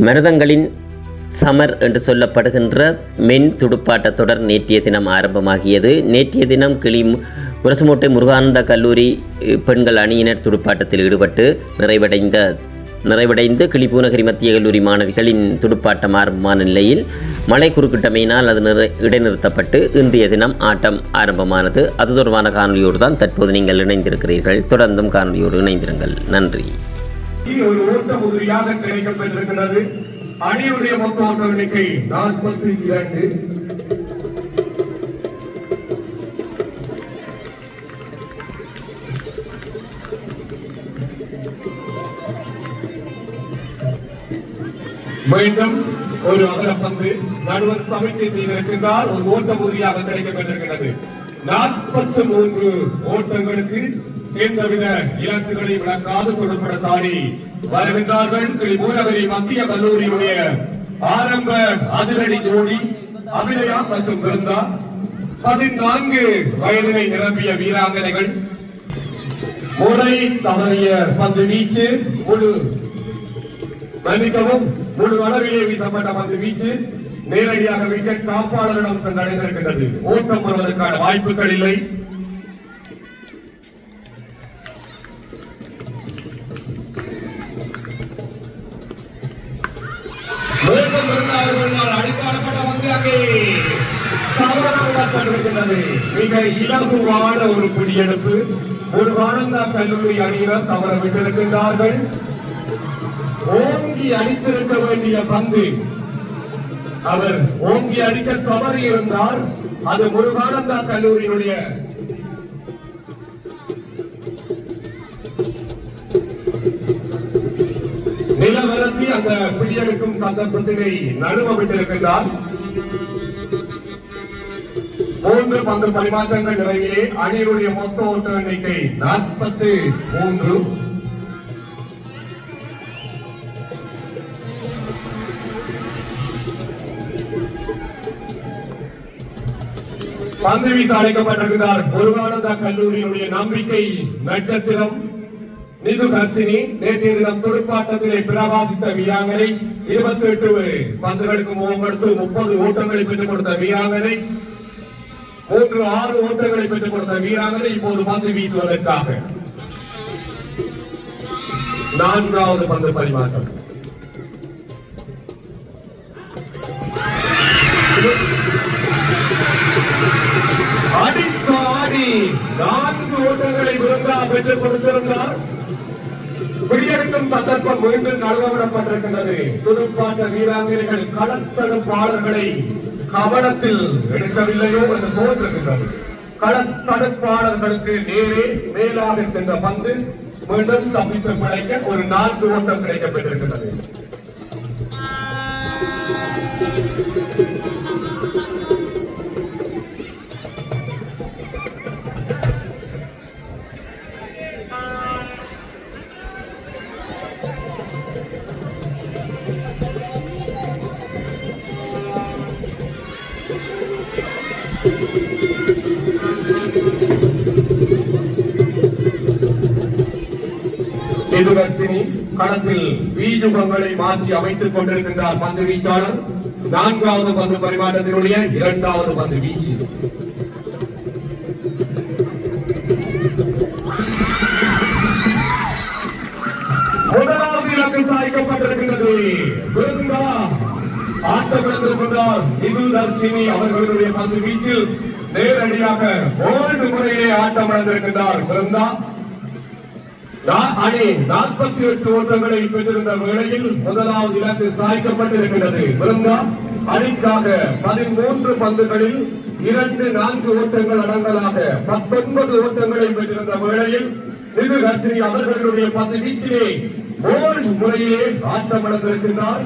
மிருதங்களின் சமர் என்று சொல்லப்படுகின்ற மென் துடுப்பாட்டத் தொடர் நேற்றைய தினம் ஆரம்பமாகியது. நேற்றைய தினம் கிளி மு- முருகானந்த கல்லூரி பெண்கள் அணியினர் துடுப்பாட்டத்தில் ஈடுபட்டு நிறைவடைந்த நிறைவடைந்து கிளிபூநகரி மத்திய கல்லூரி மாணவிகளின் துடுப்பாட்டம் ஆரம்பமான நிலையில் மழை குறுக்கிட்டமையினால் அது நிறை இடைநிறுத்தப்பட்டு இன்றைய தினம் ஆட்டம் ஆரம்பமானது. அது தொடர்பான காணொலியோடு தான் தற்போது நீங்கள் இணைந்திருக்கிறீர்கள். தொடர்ந்தும் காணொலியோடு இணைந்திருங்கள். நன்றி. ஒரு ஓட்ட உதிரியாக கிடைக்கப்பட்டிருக்கிறது அணியுடைய மொத்த ஓட்ட எண்ணிக்கை நாற்பத்தி இரண்டு. மீண்டும் ஒரு அகரப்பந்து நடுவர் சமிக்கை செய்திருக்கின்றால் ஒரு ஓட்ட உறுதியாக கிடைக்கப்பட்டிருக்கிறது நாற்பத்தி மூன்று ஓட்டங்களுக்கு எந்தவித இலக்குகளை விளக்காது கொடுப்பட வருகின்றார்கள் ஸ்ரீ மூலவரி மத்திய கல்லூரியுடைய ஆரம்ப அதிரடி ஜோடி அபிநயா மற்றும் பிருந்தா. பதினான்கு வயதினை நிரம்பிய வீராங்கனைகள். முறை தவறிய பந்து வீச்சு முழு மன்னிக்கவும் முழு அளவிலே வீசப்பட்ட பந்து வீச்சு நேரடியாக விக்கெட் காப்பாளரிடம் சென்றடைந்திருக்கின்றது ஓட்டம் வருவதற்கான வாய்ப்புகள் இல்லை. அடித்தாடப்பட்ட பந்து மிக இலகுவான ஒரு குடியெடுப்பு ஒரு ஆனந்தா கல்லூரி அணியினர் தவற விட்டிருக்கின்றார்கள். ஓங்கி அடித்திருக்க வேண்டிய பந்து. அவர் ஓங்கி அடிக்க தவறி இருந்தால் அது முருகானந்தா கல்லூரியினுடைய நிலவரசி அந்த பிடியெடுக்கும் சந்தர்ப்பத்தினை நழுவ விட்டிருக்கின்றார். மூன்று பந்து பரிமாற்றங்கள் நிறைவிலே அணியினுடைய மொத்த ஓட்ட எண்ணிக்கை நாற்பத்து மூன்று. பந்து வீச அழைக்கப்பட்டிருக்கிறார். முருகானந்தா கல்லூரியினுடைய நம்பிக்கை நட்சத்திரம். நிது ஹர்ஷினி நேற்றைய தினம் துடுப்பாட்டத்திலே பிரகாசித்த வீராங்கனை இருபத்தி எட்டு பந்துகளுக்கு முகம் கொடுத்து முப்பது ஓட்டங்களை பெற்றுக் கொடுத்த வீராங்கனை மூன்று ஆறு ஓட்டங்களை பெற்றுக் கொடுத்த வீராங்கனை இப்போது பந்து வீசுவதற்காக. நான்காவது பந்து பரிமாற்றம். அடித்தாடி நான்கு ஓட்டங்களை விருந்தா பெற்றுக் கொடுத்திருந்தார். விடியெடுக்கும் சந்தர்ப்பம் மீண்டும் நழுவவிடப்பட்டிருக்கின்றது துடுப்பாட்ட வீராங்கனைகள் களத்தடுப்பாளர்களை கவனத்தில் எடுக்கவில்லையோ என்று தோன்றுகின்றது. களத்தடுப்பாளர்களுக்கு நேரே மேலாக சென்ற பந்து மீண்டும் தப்பித்து பிழைக்க ஒரு நான்கு ஓட்டம் கிடைக்கப்பட்டிருக்கின்றது எதிர்வர்சினி களத்தில் வீஜுகங்களை மாற்றி அமைத்துக் கொண்டிருக்கின்றார் பந்து வீச்சாளர். நான்காவது பந்து பரிமாற்றத்தினுடைய இரண்டாவது பந்து வீச்சு. முதலாவது இலக்கு சாய்க்கப்பட்டிருக்கின்றது. பிருந்தா ஆட்டமிழந்திருக்கின்றார் இது தர்ஷினி அவர்களுடைய பந்து வீச்சில் நேரடியாக ஓல்டு முறையிலே ஆட்டமிழந்திருக்கின்றார் பிருந்தா நா- அணி நாற்பத்தி எட்டு ஓட்டங்களை பெற்றிருந்த வேளையில் முதலாவது இலக்கு சாய்க்கப்பட்டிருக்கிறது. பிருந்தா அணிக்காக பதிமூன்று பந்துகளில் இரண்டு நான்கு ஓட்டங்கள் அடங்கலாக பத்தொன்பது ஓட்டங்களை பெற்றிருந்த வேளையில் இது ஹர்ஷினி அவர்களுடைய பந்து வீச்சிலே போல்ட் முறையிலே ஆட்டமிழந்திருக்கின்றார்.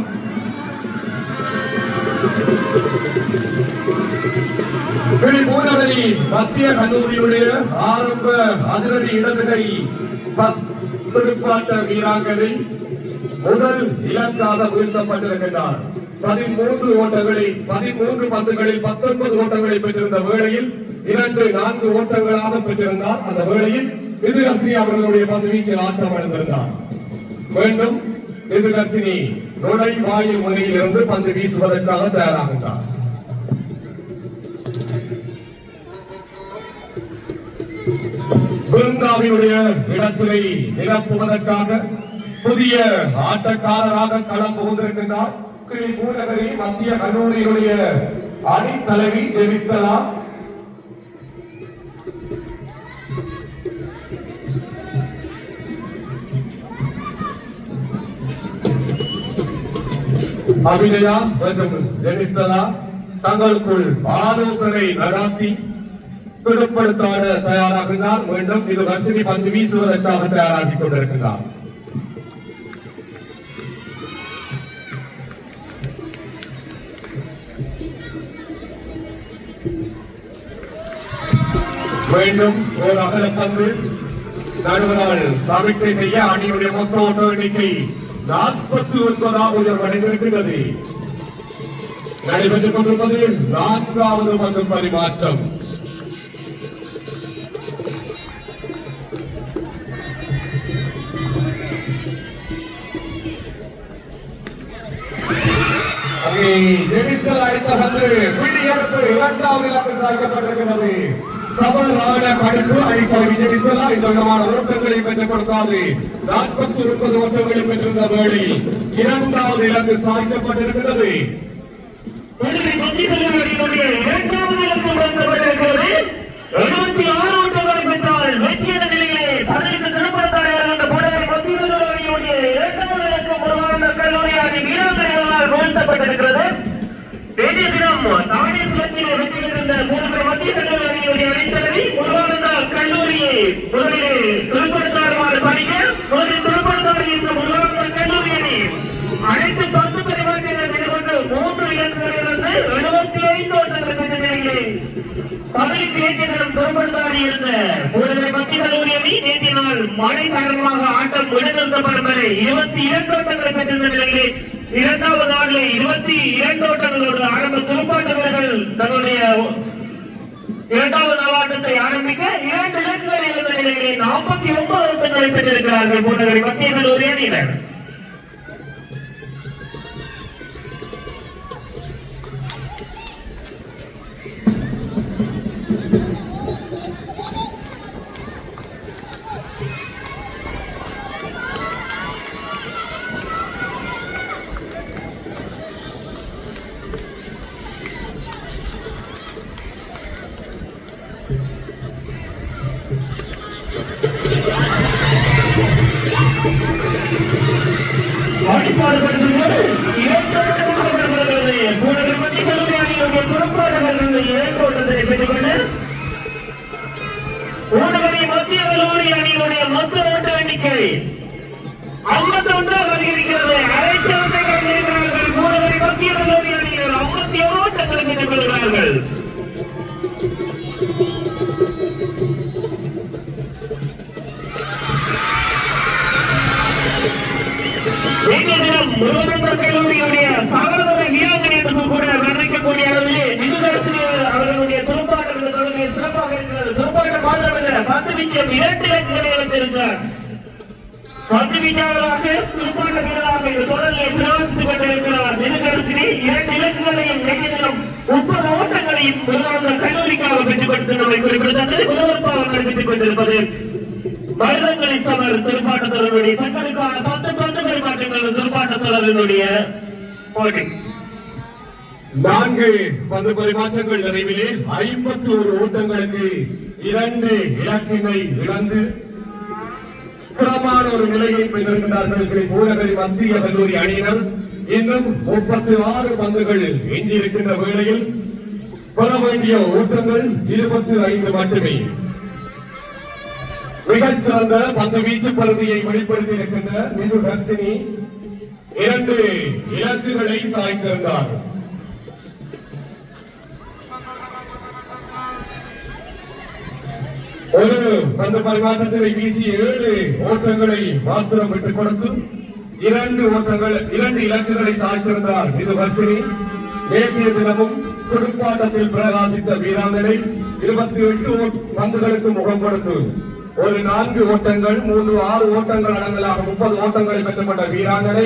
விழிபூரவரி மத்திய கல்லூரியுடைய ஆரம்ப அதிரடி இடதுகை ப- துடுப்பாட்ட வீராங்கனை முதல் இலக்காக வீழ்த்தப்பட்டிருக்கின்றார். பதிமூன்று ஓட்டங்களை பதிமூன்று பந்துகளில் பத்தொன்பது ஓட்டங்களை பெற்றிருந்த வேளையில் இரண்டு நான்கு ஓட்டங்களாக பெற்றிருந்தார். அந்த வேளையில் விதுஹர்ஷினி அவர்களுடைய பந்து வீச்சில் ஆட்டம் அடைந்திருந்தார் மீண்டும் நுழை நுழைவாயில் முனையில் இருந்து பந்து வீசுவதற்காக தயாராகின்றார். பிருந்தாவினுடைய இடத்திலே நிரப்புவதற்காக புதிய ஆட்டக்காரராக களம் புகுந்திருக்கின்றார். கிளி பூநகரி மத்திய கல்லூரியினுடைய அணித்தலைவி தலைவி ஜெமிஸ்தலா அபிநயா மற்றும் ஜெமிஸ்தலா தங்களுக்குள் ஆலோசனை நடாத்தி துடுப்படுத்தாட தயாராகின்றார் மீண்டும் இது வசதி பந்து வீசுவதற்காக தயாராகிக் கொண்டிருக்கிறார் மீண்டும் ஒரு அகல பந்து நடுவரால் சமிக்கை செய்ய அணியுடைய மொத்த ஓட்ட எண்ணிக்கை நாற்பத்தி ஒன்பதாம் உயர்வடைந்திருக்கிறது நடைபெற்றுக் கொண்டிருப்பது நான்காவது பந்து பரிமாற்றம் அங்கே அடித்த பந்து இரண்டாவது இலக்கு சாய்க்கப்பட்டிருக்கிறது தமிழ்நாட கணிப்பு அடிப்படை ஜெனிஸ்டலா இந்த விதமான ஓட்டங்களை பெற்றுக் கொடுக்காது நாற்பத்தி ஒன்பது ஓட்டங்களை பெற்றிருந்த வேளையில் இரண்டாவது இலக்கு சாய்க்கப்பட்டிருக்கிறது இரண்டாவது எழுபத்தி ஆறு ஓட்டங்களை பெற்றால் வெற்றி வீழ்த்தப்பட்டிருக்கிறது வேண்டிய தினம் தானேஸ்வரத்திலே வெற்றி பெற்றிருந்த மூன்று மத்திய கல்லூரி கல்லூரியினுடைய அணித்தலைவி முருகானந்தா கல்லூரியை முதலிலே திருப்பரத்தாறுமாறு படிக்க முதலில் திருப்பரத்தாறு என்ற முருகானந்தா கல்லூரி அணி அனைத்து பத்து பரிமாற்றங்கள் வெளிக்கொண்டு மூன்று இலக்குகளிலிருந்து எழுபத்தி ஐந்து ஓட்டங்கள் பெற்ற நிலையிலே பதவி இயக்கங்களும் பெரும்படுத்தாடி இருந்த புதுவை மத்திய கல்லூரி அணி நேற்றைய நாள் மழை காரணமாக ஆட்டம் இடைநிறுத்தப்படும் வரை இருபத்தி இரண்டு ஓட்டங்களை பெற்றிருந்த நிலையிலே இரண்டாவது நாளில் இருபத்தி இரண்டு ஓட்டங்களோடு ஆரம்ப துடுப்பாட்ட வீரர்கள் தங்களுடைய இரண்டாவது நலாட்டத்தை ஆரம்பிக்க இரண்டு இலக்குகள் இருந்த நிலையிலே நாற்பத்தி ஒன்பது ஓட்டங்களை பெற்றிருக்கிறார்கள். புதுவை மத்திய கல்லூரி அணியினர் ஊடகரி மத்திய கல்லூரி அணியினுடைய மொத்த ஓட்ட எண்ணிக்கை ஐம்பத்தி ஒன்றாக அதிகரிக்கிறது. அரைச்சவத்தை கண்டிருக்கிறார்கள் ஊடகரி மத்திய கல்லூரி அணியினர் ஐம்பத்தி ஒரு ஓட்டங்களை பெற்றுக் கல்லூரியுடைய சாகரவர என்று கூட அளவிலே நிதிதரசிரியர் அவர்களுடைய துடுப்பாட்டங்கள் சிறப்பாக இருக்கிறது. துடுப்பாட்ட மாத்திரமல்ல பந்து வீச்சம் இரண்டு இழந்திருக்கிறார் வீரராக இந்த தொடரிலே கொண்டிருக்கிறார் இரண்டு இலக்குகளையும் முப்பது ஓட்டங்களையும் கல்லூரிக்காக பெற்றுக் குறிப்பிடத்தக்கது கொண்டிருப்பது. வருடங்களின் சமர் துடுப்பாட்டத் தங்களுக்கான பத்து பத்து பரிமாற்றங்கள் தொடரினுடைய போட்டி. நான்கு பந்து பரிமாற்றங்கள் நிறைவிலே ஐம்பத்தி ஒரு ஓட்டங்களுக்கு இரண்டு இலக்கினை இழந்து சுத்தமான ஒரு நிலையை பெற்றிருக்கிறார்கள் பூநகரி மத்திய கல்லூரி அணியினர். இன்னும் முப்பத்தி ஆறு பந்துகள் எஞ்சியிருக்கின்ற வேளையில் பெற வேண்டிய ஓட்டங்கள் இருபத்தி ஐந்து மட்டுமே. மிகச்சிறந்த பந்து வீச்சு பருமையை வெளிப்படுத்தி இருக்கின்ற மிது ஹர்ஷினி இரண்டு இலக்குகளை சாய்ந்திருந்தார். ஒரு பந்து பரிமாற்றத்தை வீசி ஏழு ஓட்டங்களை மாத்திரம் விட்டுக் கொடுத்து இரண்டு ஓட்டங்கள் இரண்டு இலக்குகளை சாய்த்திருந்தார் இது வர்ஷினி நேற்றைய தினமும் துடுப்பாட்டத்தில் பிரகாசித்த வீராங்கனை இருபத்தி எட்டு பந்துகளுக்கு முகம் கொடுத்து ஒரு நான்கு ஓட்டங்கள் மூன்று ஆறு ஓட்டங்கள் அடங்கலாக முப்பது ஓட்டங்களை பெற்றப்பட்ட வீராங்கனை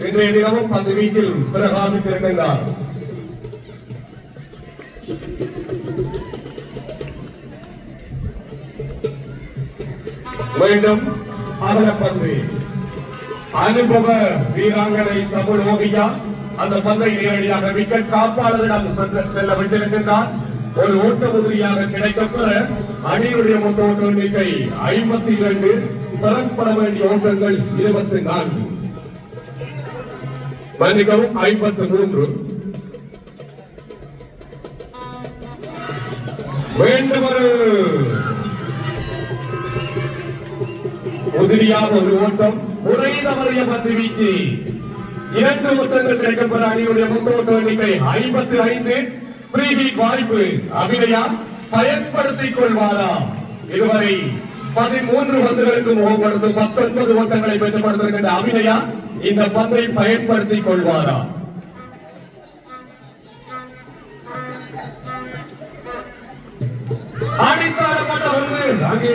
இன்றைய தினமும் பந்து வீச்சில் பிரகாசித்திருக்கின்றார். மீண்டும் அகலப்பந்து அனுபவ வீராங்கனை தமிழ் ஓவியா அந்த பந்தை நேரடியாக விக்கெட் காப்பாளரிடம் செல்ல- செல்ல விட்டிருக்கின்றார் ஒரு ஓட்ட உதவியாக கிடைக்கப்பெற அணியுடைய மொத்த ஓட்ட எண்ணிக்கை ஐம்பத்தி இரண்டு பெறப்பட வேண்டிய ஓட்டங்கள் இருபத்தி நான்கு. மன்னிக்கவும் ஐம்பத்தி மூன்று. வேண்டும் உதிரியாக ஒரு ஓட்டம் ஒரே தவறிய பந்து வீச்சு. இரண்டு ஓட்டங்கள் கிடைக்கப்பெற அணியுடைய மொத்த ஓட்ட எண்ணிக்கை ஐம்பத்தி ஐந்து. பிரீஹிட் வாய்ப்பு. அபிநயா பயன்படுத்திக் கொள்வாரா இதுவரை பதிமூன்று பந்துகளுக்கு முகப்படுத்தும் பத்தொன்பது ஓட்டங்களை பெற்றுப்படுத்திருக்கின்ற அபிநயா இந்த பந்தை பயன்படுத்திக் கொள்வாரா அடித்தாடப்பட்ட ஒன்று. அங்கே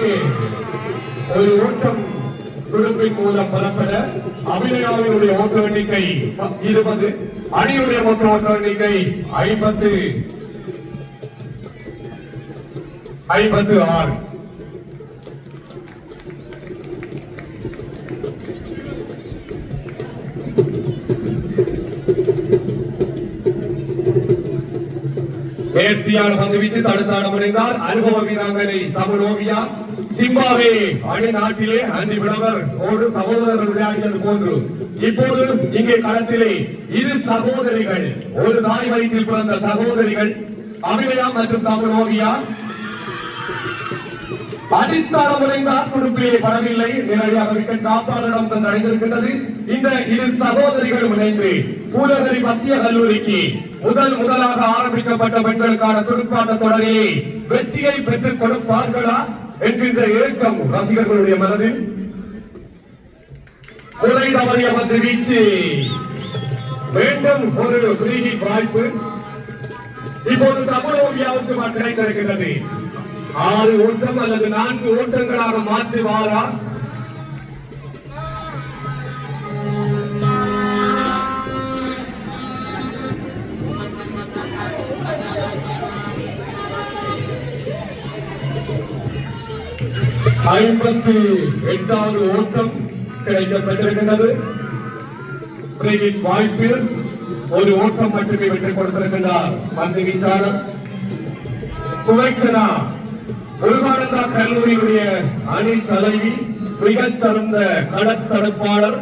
ஒரு ஓட்டம் துடுப்பின் மூலம் பலப்பட அபிநயாவினுடைய ஓட்ட எண்ணிக்கை இருபது அணியுடைய மொத்த ஓட்ட எண்ணிக்கை ஐம்பத்து ஐம்பத்து ஆறு. நேர்த்தியான பந்து வீச்சு தடுத்தாட முடிந்தார் அனுபவ வீராங்கனை தமிழ் ஓவியா சிம்பாவே அணி நாட்டிலே அந்தி விடவர் ஒரு சகோதரர்கள் விளையாடியது போன்று. இப்போது இங்கே களத்திலே இரு சகோதரிகள் ஒரு தாய் வயிற்றில் பிறந்த சகோதரிகள் அபிநயா மற்றும் தமிழ் ஓவியா அடித்தார முறைந்தார் துடுப்பிலே படவில்லை. நேரடியாக விக்கெட் காப்பாளரிடம் சென்றடைந்திருக்கின்றது இந்த இரு சகோதரிகளும் இணைந்து பூலகரி மத்திய கல்லூரிக்கு முதல் முதலாக ஆரம்பிக்கப்பட்ட பெண்களுக்கான துடுப்பாட்ட தொடரிலே வெற்றியை பெற்றுக் கொடுப்பார்களா என்கின்ற ஏக்கம் ரசிகர்களுடைய மனதில். முறை தவறிய பந்து வீச்சு. மீண்டும் ஒரு கிரீகிட் வாய்ப்பு. இப்போது தமிழ் ஓவியாவுக்கு கிடைத்திருக்கிறது ஆறு ஓட்டம் அல்லது நான்கு ஓட்டங்களாக மாற்றுவாரா ஐம்பத்தி எட்டாவது ஓட்டம் கிடைக்கப்பட்டிருக்கின்றது. பிரேகிட் வாய்ப்பில் ஒரு ஓட்டம் மட்டுமே வெற்றி கொடுத்திருக்கின்றார். பந்து வீச்சாளர். குவைச்சனா முருகானந்தா கல்லூரியுடைய அணி தலைவி மிகச் சிறந்த கடத்தடுப்பாளர்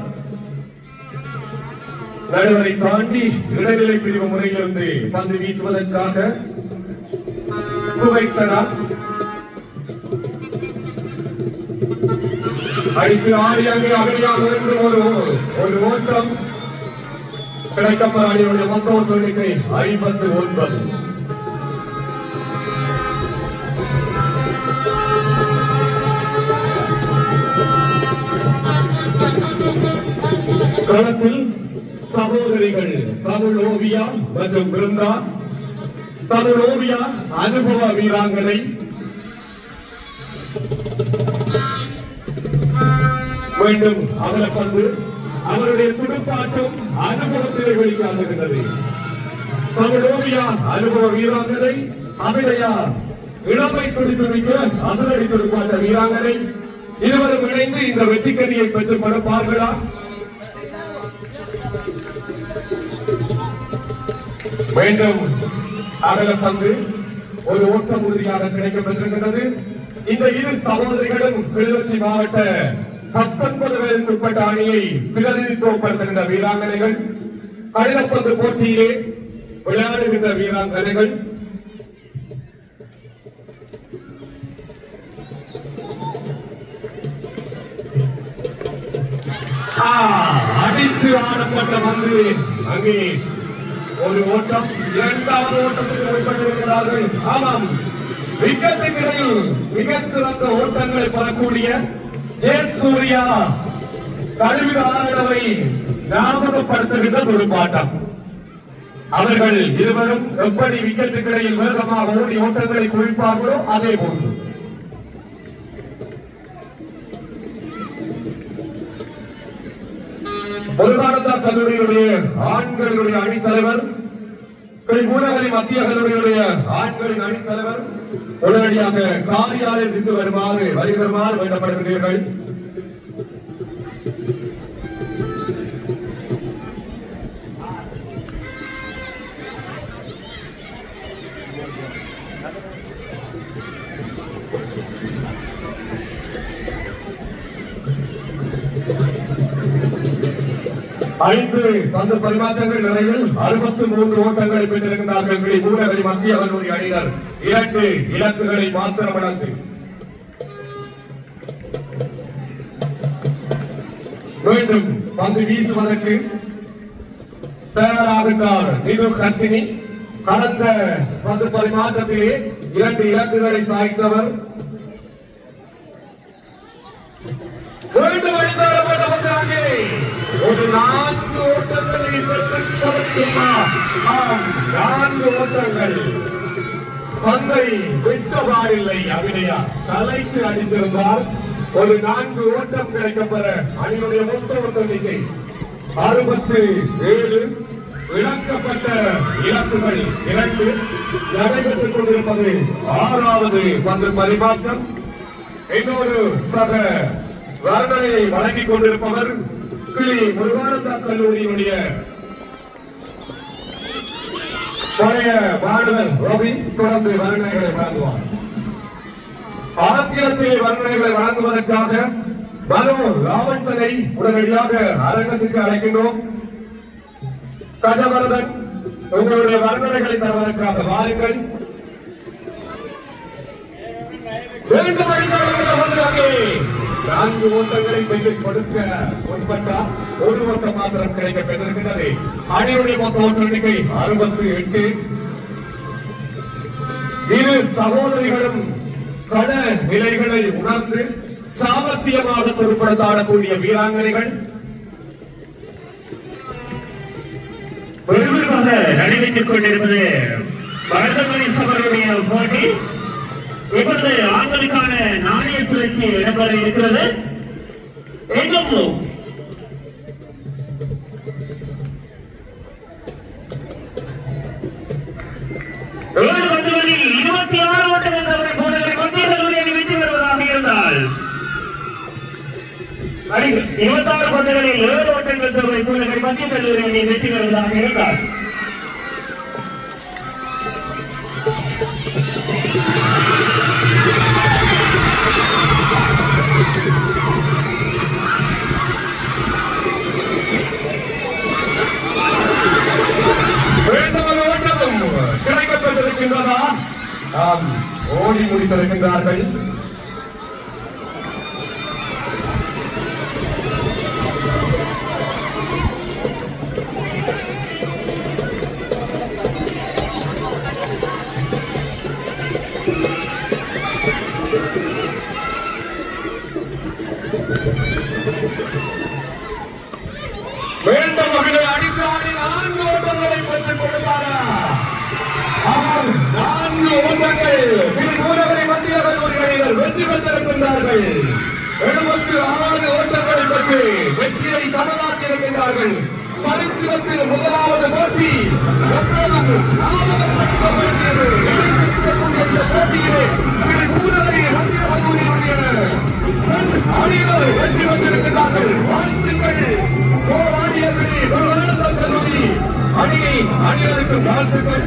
நடுவரை தாண்டி இடைநிலை பிரிவு முறையிலிருந்து பந்து வீசுவதற்காக குவைச்சனா அடித்து ஆடி அகலியாக இருந்து ஒரு ஒரு ஓட்டம். கிடைக்கப்பட அணியுடைய மொத்த ஓட்ட எண்ணிக்கை ஐம்பத்து ஒன்பது. களத்தில் சகோதரிகள் தமிழ் ஓவியா மற்றும் பிருந்தா தமிழ் ஓவியா அனுபவ வீராங்கனை. மீண்டும் அவல பந்து அவருடைய துடுப்பாட்டம் அனுபவத்திலே வெளிக்காட்டுகின்றது தமிழ் ஓவியா அனுபவ வீராங்கனை அபிநயா இளமை துடிப்புமிக்க அதிரடி துடுப்பாட்ட வீராங்கனை. இருவரும் இணைந்து இந்த வெற்றிக்கனியை பெற்றுக் கொடுப்பார்களா மீண்டும் அகல பந்து ஒரு ஓட்டம் உறுதியாக கிடைக்கப்பட்டிருக்கிறது இந்த இரு சகோதரிகளும் கிளிநொச்சி மாவட்ட பத்தொன்பது பேருக்கு உட்பட்ட அணியை பிரதிநிதித்துவப்படுத்துகின்ற வீராங்கனைகள். கடினப்பந்து போட்டியிலே விளையாடுகின்ற வீராங்கனைகள். அடித்து ஆடப்பட்ட பந்து அங்கே ஒரு ஓட்டம் இரண்டாவது ஓட்டத்துக்கு உட்பட்டிருக்கிறார்கள் ஆமாம். விக்கெட்டுக்கு இடையில் மிகச் சிறந்த ஓட்டங்களை பெறக்கூடிய ஏ சூர்யா கழிவு ஆதரவை ஞாபகப்படுத்துகின்ற துடுப்பாட்டம் அவர்கள் இருவரும் எப்படி விக்கெட்டுக்கிடையில் வேகமாக ஓடி ஓட்டங்களை குவிப்பார்களோ அதே போன்று. முருகானந்தா கல்லூரியினுடைய ஆண்களுடைய அணித்தலைவர் மூலவரி மத்திய கல்லூரியுடைய ஆண்களின் அணித்தலைவர் உடனடியாக காரியாலயத்திற்கு வருமாறு வருமாறு வேண்டப்படுகிறீர்கள். ஐந்து பந்து பரிமாற்றங்கள் நிலையில் அறுபத்தி மூன்று ஓட்டங்களை பெற்றிருக்கிறார்கள். கிளி மத்திய கல்லூரி அணியினர். இரண்டு இலக்குகளை மாத்திரம் இழந்து மீண்டும் பந்து வீசுவதற்கு தயாராகின்றார் நிது கர்ச்சினி கடந்த பந்து பரிமாற்றத்திலே இரண்டு இலக்குகளை சாய்த்தவர். மீண்டும் அடித்தாரப்பட்ட அங்கே ஒரு நான்கு ஓட்டங்களை பெற்று ஆம் நான்கு ஓட்டங்கள். பந்தை விட்டபாடில்லை அபிநயா. தலைக்கு அடித்திருந்தால் ஒரு நான்கு ஓட்டம் கிடைக்கப்பெற அணியுடைய மொத்த ஓட்ட எண்ணிக்கை அறுபத்து ஏழு இழக்கப்பட்ட இலக்குகள். இரண்டு நடைபெற்றுக் கொண்டிருப்பது ஆறாவது பந்து பரிமாற்றம். இன்னொரு சக வர்ணனையை வழங்கிக் கொண்டிருப்பவர் கிளி முருகானந்தா கல்லூரியினுடைய பழைய மாணவர் ரவி தொடர்ந்து வர்ணனைகளை வழங்குவார். ஆங்கிலத்திலே வர்ணனைகளை வழங்குவதற்காக மனோ ராமன்சனை உடனடியாக அரங்கத்திற்கு அழைக்கின்றோம். கஜவரதன் உங்களுடைய வர்ணனைகளை தருவதற்காக வாருங்கள். வேண்டும் அடித்தாலும் வந்தாங்க நான்கு ஓட்டங்களை பெற்றுக் கொடுக்க முன்பட்டால் ஒரு ஓட்டம் மாத்திரம் கிடைக்க பெற்றிருக்கிறது அணியுடைய மொத்த ஓட்ட எண்ணிக்கை அறுபத்தி எட்டு. இரு சகோதரிகளும் கள நிலைகளை உணர்ந்து சாமர்த்தியமாக பொருட்படுத்தாடக்கூடிய வீராங்கனைகள். விறுவிறுப்பாக நடைபெற்றுக் கொண்டிருப்பது பரதமணி சபருடைய போட்டி. இப்பொழுது ஆண்களுக்கான நாணய சுழற்சி இடம்பெற இருக்கிறது. எங்கும் ஏழு பந்துகளில் இருபத்தி ஆறு ஓட்டங்கள் தவிர போட்டிகளை மத்திய கல்லூரியை அணி வெற்றி பெறுவதாக இருந்தால். இருபத்தாறு பந்துகளில் ஏழு ஓட்டங்கள் தவிர இப்பொழுது மத்திய கல்லூரி அணி வெற்றி பெறுவதாக இருந்தால். கிடைக்கப்பட்டிருக்கின்றதா ஆம் ஓடி முடித்திருக்கின்றார்கள். ஓட்டங்கள் மத்திய கல்லூரிகளில் வெற்றி பெற்றிருக்கின்றார்கள். எழுபத்து ஆறு ஓட்டங்களை பெற்று வெற்றியை தமிழ்நாட்டிருக்கின்றார்கள் சரித்திரத்தில் முதலாவது போட்டி போட்டியிலே மத்திய கல்லூரியினுடைய அணியினர் வெற்றி வாழ்த்துக்கள். போராடியவர்களே ஒரு கல்லூரி அணியை அணியருக்கு வாழ்த்துக்கள்.